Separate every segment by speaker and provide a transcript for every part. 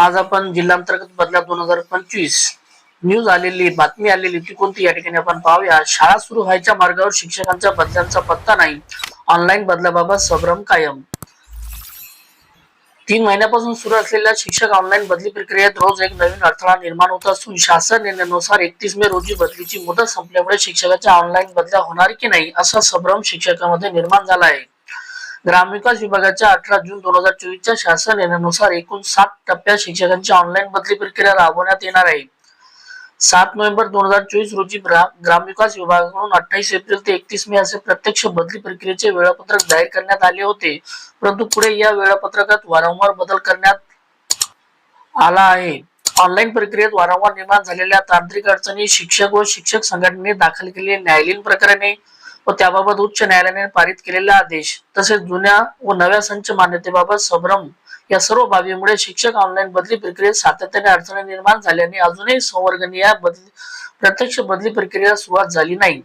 Speaker 1: आज आपण जिल्हांतर्गत बदला दोन हजार पंचवीस न्यूज आलेली बातमी आलेली ती कोणती? या ठिकाणी आपण पाहूया. शाळा सुरू व्हायच्या मार्गावर शिक्षकांच्या बदल्यांचा पत्ता नाही. ऑनलाईन बदलाबाबत संभ्रम कायम. तीन महिन्यापासून सुरू असलेल्या शिक्षक ऑनलाईन बदली प्रक्रियेत रोज एक नवीन अडथळा निर्माण होत असून शासन निर्णयानुसार एकतीस मे रोजी बदलीची मुदत संपल्यामुळे शिक्षकाच्या ऑनलाईन बदल्या होणार की नाही असा संभ्रम शिक्षकांमध्ये निर्माण झाला आहे. ग्रामविकास विभागाच्या अठरा जून दोन हजार चोवीसच्या शासन निर्णयानुसार एकूण सात टप्प्यात शिक्षकांची ऑनलाईन बदली प्रक्रिया राबवण्यात येणार आहे. सात नोव्हेंबर दोन हजार चोवीस रोजी ग्रामविकास विभागाकडून अठ्ठावीस एप्रिल ते एकतीस मे असे प्रत्यक्ष बदली प्रक्रियेचे वेळापत्रक जाहीर करण्यात आले होते. परंतु पुढे या वेळापत्रकात वारंवार बदल करण्यात आला आहे. ऑनलाईन प्रक्रियेत वारंवार निर्माण झालेल्या तांत्रिक अडचणी शिक्षक व शिक्षक संघटनेने दाखल केलेली न्यायालयीन प्रकरणे व त्याबाबत उच्च न्यायालयाने पारित केलेला आदेश तसेच जुन्या व नव्या संच मान्यतेबाबत संभ्रम या सर्व बाबीमुळे शिक्षक ऑनलाईन बदली प्रक्रियेत सातत्याने अडचणी निर्माण झाल्याने अजूनही संवर्गनीय बदली प्रत्यक्ष बदली प्रक्रियेला सुरुवात झाली नाही.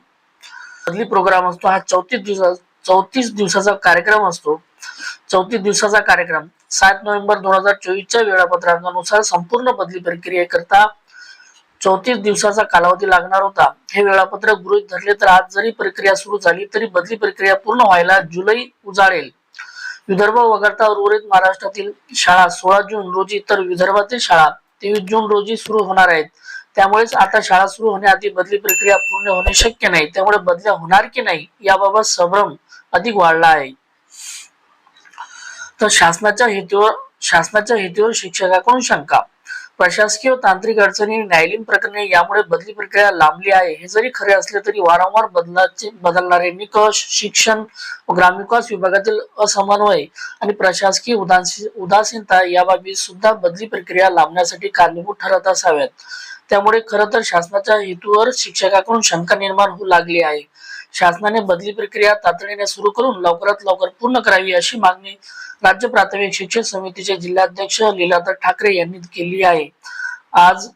Speaker 1: बदली प्रोग्राम असतो हा चौतीस दिवसा चौतीस दिवसाचा कार्यक्रम असतो. चौतीस दिवसाचा कार्यक्रम सात नोव्हेंबर दोन हजार चोवीसच्या वेळापत्रकानुसार संपूर्ण बदली प्रक्रियेकरता चौतीस दिवसाचा कालावधी लागणार होता. हे वेळापत्रक गृहित धरले तर आज जरी प्रक्रिया सुरू झाली तरी बदली प्रक्रिया पूर्ण व्हायला जुलै उजाळेल. विदर्भ वगळता उर्वरित महाराष्ट्रातील शाळा सोळा जून रोजी तर विदर्भातील शाळा तेवीस जून रोजी सुरू होणार आहेत. त्यामुळेच आता शाळा सुरू होण्याआधी बदली प्रक्रिया पूर्ण होणे शक्य नाही. त्यामुळे बदल्या होणार की नाही याबाबत संभ्रम अधिक वाढला आहे. तर शासनाच्या हेतूवर शासनाच्या हेतूवर शिक्षकाकडून शंका. प्रशासकीय व तांत्रिक अडचणी न्यायालयीन प्रकरणे यामुळे बदली प्रक्रिया लांबली आहे. हे जरी खरे असले तरी वारंवार बदलाचे बदलणारे निकष शिक्षण व ग्रामविकास विभागातील असमन्वय आणि प्रशासकीय उदासीनता या बाबी सुद्धा बदली प्रक्रिया लांबण्यासाठी कारणीभूत ठरत असाव्यात. त्यामुळे खरं तर शासनाच्या हेतूवर शिक्षकाकडून शंका निर्माण होऊ लागली आहे. शासनाने बदली प्रक्रिया तातडीने सुरू करून लवकरात लवकर पूर्ण करावी अशी मागणी राज्य प्राथमिक शिक्षण समितीचे जिल्हाध्यक्ष लीलाधर ठाकरे यांनी केली आहे. आज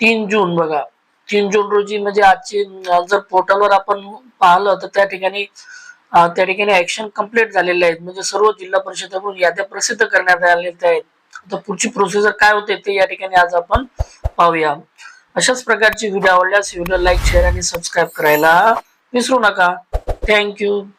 Speaker 1: तीन जून बघा. तीन जून रोजी म्हणजे आजची जर पोर्टलवर आपण पाहिलं तर त्या ठिकाणी त्या ठिकाणी ऍक्शन कंप्लीट झालेले आहेत. म्हणजे सर्व जिल्हा परिषदेकडून याद्या प्रसिद्ध करण्यात आलेल्या आहेत. आता पुढची प्रोसिजर काय होते ते या ठिकाणी आज आपण पाहूया. अशाच प्रकारची व्हिडिओ आवडल्यास व्हिडिओ लाईक शेअर आणि सबस्क्राईब करायला विसरू नका. थँक्यू